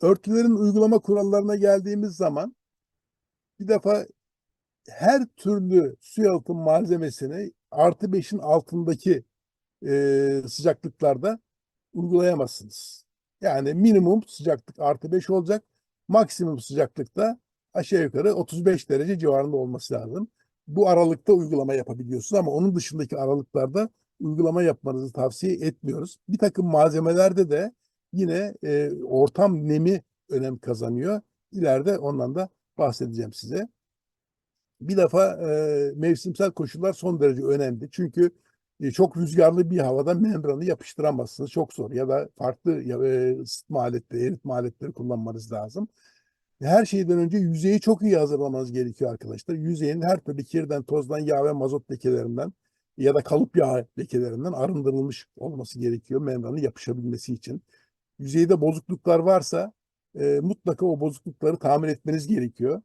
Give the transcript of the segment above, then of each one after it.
örtülerin uygulama kurallarına geldiğimiz zaman bir defa her türlü su yalıtım malzemesini artı beşin altındaki e, sıcaklıklarda uygulayamazsınız. Yani minimum sıcaklık artı 5 olacak. Maksimum sıcaklıkta aşağı yukarı 35 derece civarında olması lazım. Bu aralıkta uygulama yapabiliyorsunuz ama onun dışındaki aralıklarda uygulama yapmanızı tavsiye etmiyoruz. Bir takım malzemelerde de yine e, ortam nemi önem kazanıyor. İleride ondan da bahsedeceğim size. Bir defa e, mevsimsel koşullar son derece önemli. Çünkü e, çok rüzgarlı bir havada membranı yapıştıramazsınız. Çok zor. Ya da farklı e, ısıtma aletleri, eritme aletleri kullanmanız lazım. Her şeyden önce yüzeyi çok iyi hazırlamanız gerekiyor arkadaşlar. Yüzeyin her türlü kirden, tozdan, yağ ve mazot lekelerinden ya da kalıp yağ lekelerinden arındırılmış olması gerekiyor membranın yapışabilmesi için. Yüzeyde bozukluklar varsa e, mutlaka o bozuklukları tamir etmeniz gerekiyor.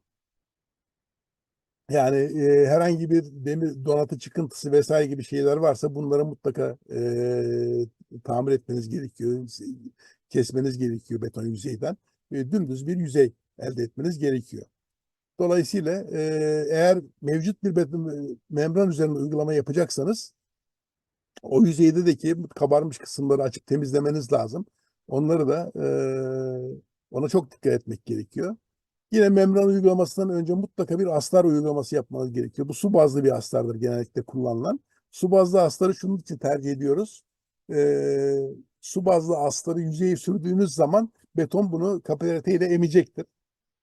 Yani e, herhangi bir demir donatı çıkıntısı vesaire gibi şeyler varsa bunları mutlaka e, tamir etmeniz gerekiyor. Kesmeniz gerekiyor beton yüzeyden. E, dümdüz bir yüzey elde etmeniz gerekiyor. Dolayısıyla e, eğer mevcut bir beton, membran üzerinde uygulama yapacaksanız o yüzeydeki kabarmış kısımları açıp temizlemeniz lazım. Onları da e, ona çok dikkat etmek gerekiyor. Yine membran uygulamasından önce mutlaka bir astar uygulaması yapmanız gerekiyor. Bu su bazlı bir astardır genellikle kullanılan. Su bazlı astarı şunun için tercih ediyoruz. Ee, su bazlı astarı yüzeye sürdüğünüz zaman beton bunu kapillariteyle emecektir.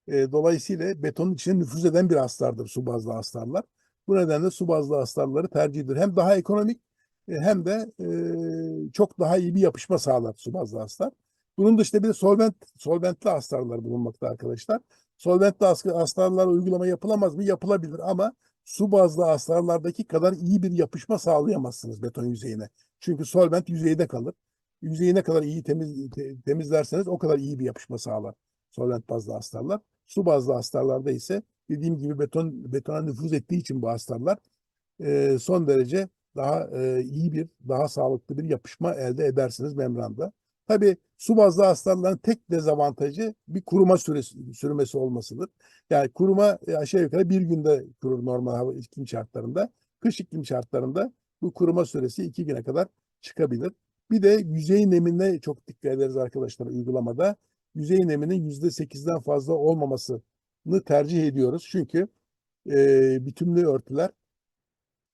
Ee, dolayısıyla betonun içine nüfuz eden bir astardır su bazlı astarlar. Bu nedenle su bazlı astarları tercih edilir. Hem daha ekonomik e, hem de e, çok daha iyi bir yapışma sağlar su bazlı astar. Bunun dışında bir de solvent, solventli astarlar bulunmakta arkadaşlar. Solventli astarlarla uygulama yapılamaz mı? Yapılabilir ama su bazlı astarlardaki kadar iyi bir yapışma sağlayamazsınız beton yüzeyine. Çünkü solvent yüzeyde kalır. Yüzeyi ne kadar iyi temiz, temizlerseniz o kadar iyi bir yapışma sağlar solvent bazlı astarlar. Su bazlı astarlarda ise dediğim gibi beton betona nüfuz ettiği için bu astarlar e, son derece daha e, iyi bir, daha sağlıklı bir yapışma elde edersiniz membranda. Tabii su bazlı hastaların tek dezavantajı bir kuruma süresi, sürmesi olmasıdır. Yani kuruma e, aşağı yukarı bir günde kurur normal hava iklim şartlarında. Kış iklim şartlarında bu kuruma süresi iki güne kadar çıkabilir. Bir de yüzey nemine çok dikkat ederiz arkadaşlar uygulamada. Yüzey neminin yüzde sekizden fazla olmamasını tercih ediyoruz. Çünkü e, bütünlü örtüler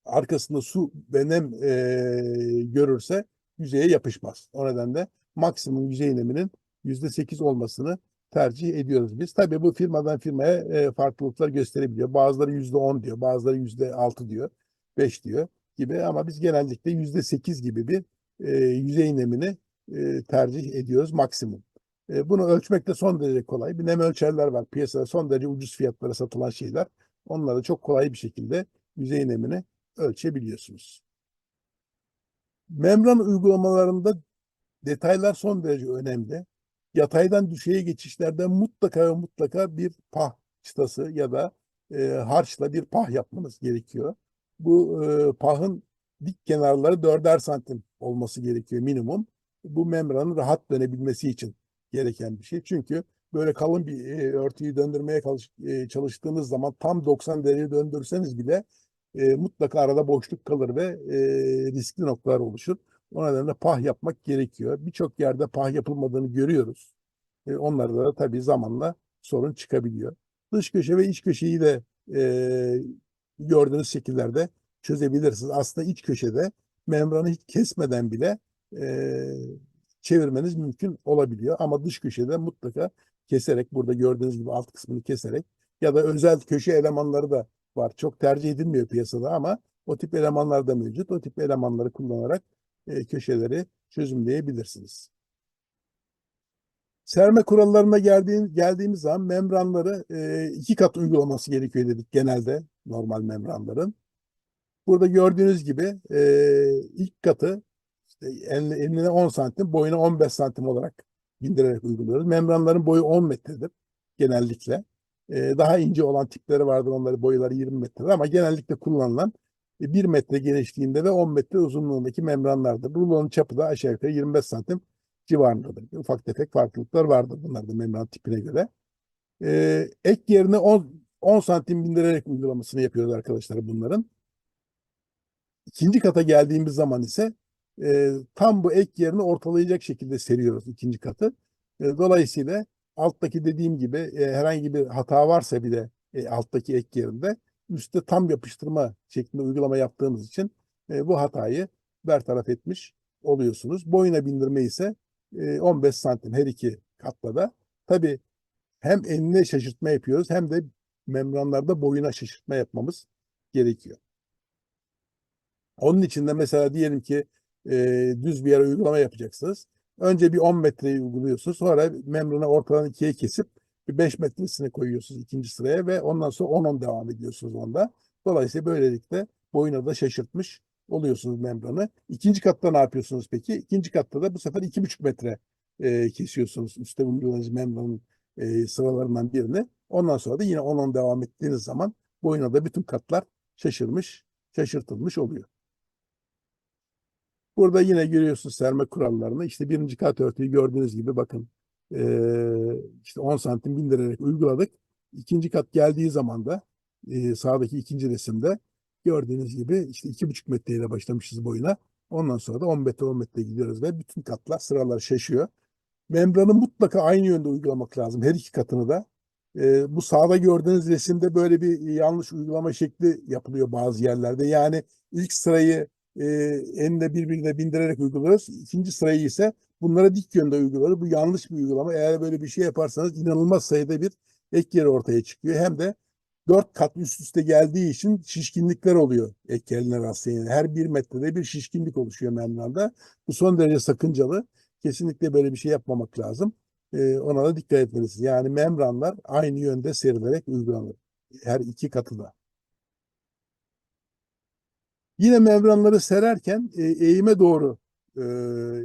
arkasında su ve nem e, görürse yüzeye yapışmaz. O nedenle maksimum yüzey neminin yüzde sekiz olmasını tercih ediyoruz biz. Tabii bu firmadan firmaya e, farklılıklar gösterebiliyor. Bazıları yüzde on diyor, bazıları yüzde altı diyor, beş diyor gibi ama biz genellikle yüzde sekiz gibi bir e, yüzey nemini e, tercih ediyoruz maksimum. E, bunu ölçmek de son derece kolay. Bir nem ölçerler var piyasada son derece ucuz fiyatlara satılan şeyler. Onları çok kolay bir şekilde yüzey nemini ölçebiliyorsunuz. Membran uygulamalarında detaylar son derece önemli. Yataydan düşeye geçişlerde mutlaka ve mutlaka bir pah çıtası ya da e, harçla bir pah yapmanız gerekiyor. Bu e, pahın dik kenarları dörder santim olması gerekiyor minimum. Bu membranın rahat dönebilmesi için gereken bir şey. Çünkü böyle kalın bir e, örtüyü döndürmeye çalış, e, çalıştığınız zaman tam 90 derece döndürseniz bile e, mutlaka arada boşluk kalır ve e, riskli noktalar oluşur. O nedenle pah yapmak gerekiyor. Birçok yerde pah yapılmadığını görüyoruz. E, onlarda da tabii zamanla sorun çıkabiliyor. Dış köşe ve iç köşeyi de e, gördüğünüz şekillerde çözebilirsiniz. Aslında iç köşede membranı hiç kesmeden bile e, çevirmeniz mümkün olabiliyor. Ama dış köşede mutlaka keserek, burada gördüğünüz gibi alt kısmını keserek ya da özel köşe elemanları da var. Çok tercih edilmiyor piyasada ama o tip elemanlar da mevcut. O tip elemanları kullanarak e, köşeleri çözümleyebilirsiniz. Serme kurallarına geldiğim, geldiğimiz zaman membranları e, iki kat uygulaması gerekiyor dedik genelde normal membranların. Burada gördüğünüz gibi e, ilk katı işte enine, enine 10 santim, boyuna 15 santim olarak bindirerek uyguluyoruz. Membranların boyu 10 metredir genellikle. E, daha ince olan tipleri vardır onları boyları 20 metredir ama genellikle kullanılan 1 metre genişliğinde ve 10 metre uzunluğundaki membranlardır. Rulonun çapı da aşağı yukarı 25 santim civarındadır. Ufak tefek farklılıklar vardır bunlarda membran tipine göre. Ee, ek yerine 10, 10 santim bindirerek uygulamasını yapıyoruz arkadaşlar bunların. İkinci kata geldiğimiz zaman ise e, tam bu ek yerini ortalayacak şekilde seriyoruz ikinci katı. E, dolayısıyla alttaki dediğim gibi e, herhangi bir hata varsa bile e, alttaki ek yerinde üstte tam yapıştırma şeklinde uygulama yaptığımız için e, bu hatayı bertaraf etmiş oluyorsunuz. Boyuna bindirme ise e, 15 santim her iki katla da. Tabii hem enine şaşırtma yapıyoruz hem de membranlarda boyuna şaşırtma yapmamız gerekiyor. Onun için de mesela diyelim ki e, düz bir yere uygulama yapacaksınız. Önce bir 10 metreyi uyguluyorsunuz. Sonra membranı ortadan ikiye kesip bir 5 metresini koyuyorsunuz ikinci sıraya ve ondan sonra 10-10 devam ediyorsunuz onda. Dolayısıyla böylelikle boyuna da şaşırtmış oluyorsunuz membranı. İkinci katta ne yapıyorsunuz peki? İkinci katta da bu sefer 2,5 metre e, kesiyorsunuz. Üstte uyguladığınız membranın e, sıralarından birini. Ondan sonra da yine 10-10 devam ettiğiniz zaman boyuna da bütün katlar şaşırmış, şaşırtılmış oluyor. Burada yine görüyorsunuz serme kurallarını. İşte birinci kat örtüyü gördüğünüz gibi bakın işte 10 santim bindirerek uyguladık. İkinci kat geldiği zaman da sağdaki ikinci resimde gördüğünüz gibi işte iki buçuk metreyle başlamışız boyuna. Ondan sonra da 10 metre 10 metre gidiyoruz ve bütün katlar sıralar şaşıyor. Membranı mutlaka aynı yönde uygulamak lazım. Her iki katını da. Ee, bu sağda gördüğünüz resimde böyle bir yanlış uygulama şekli yapılıyor bazı yerlerde. Yani ilk sırayı e, enine birbirine bindirerek uyguluyoruz. İkinci sırayı ise bunlara dik yönde uyguluyoruz. Bu yanlış bir uygulama. Eğer böyle bir şey yaparsanız inanılmaz sayıda bir ek yeri ortaya çıkıyor. Hem de dört kat üst üste geldiği için şişkinlikler oluyor ek yerine rastlayan. Her bir metrede bir şişkinlik oluşuyor membranda. Bu son derece sakıncalı. Kesinlikle böyle bir şey yapmamak lazım. Ee, ona da dikkat etmelisiniz. Yani membranlar aynı yönde serilerek uygulanır. Her iki katı da. Yine membranları sererken e, eğime doğru e,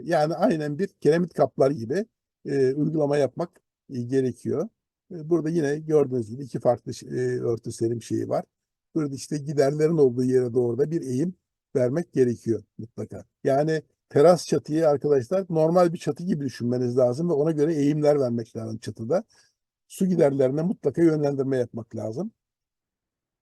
yani aynen bir kiremit kaplar gibi e, uygulama yapmak e, gerekiyor. E, burada yine gördüğünüz gibi iki farklı e, örtü serim şeyi var. Burada işte giderlerin olduğu yere doğru da bir eğim vermek gerekiyor mutlaka. Yani teras çatıyı arkadaşlar normal bir çatı gibi düşünmeniz lazım ve ona göre eğimler vermek lazım çatıda. Su giderlerine mutlaka yönlendirme yapmak lazım.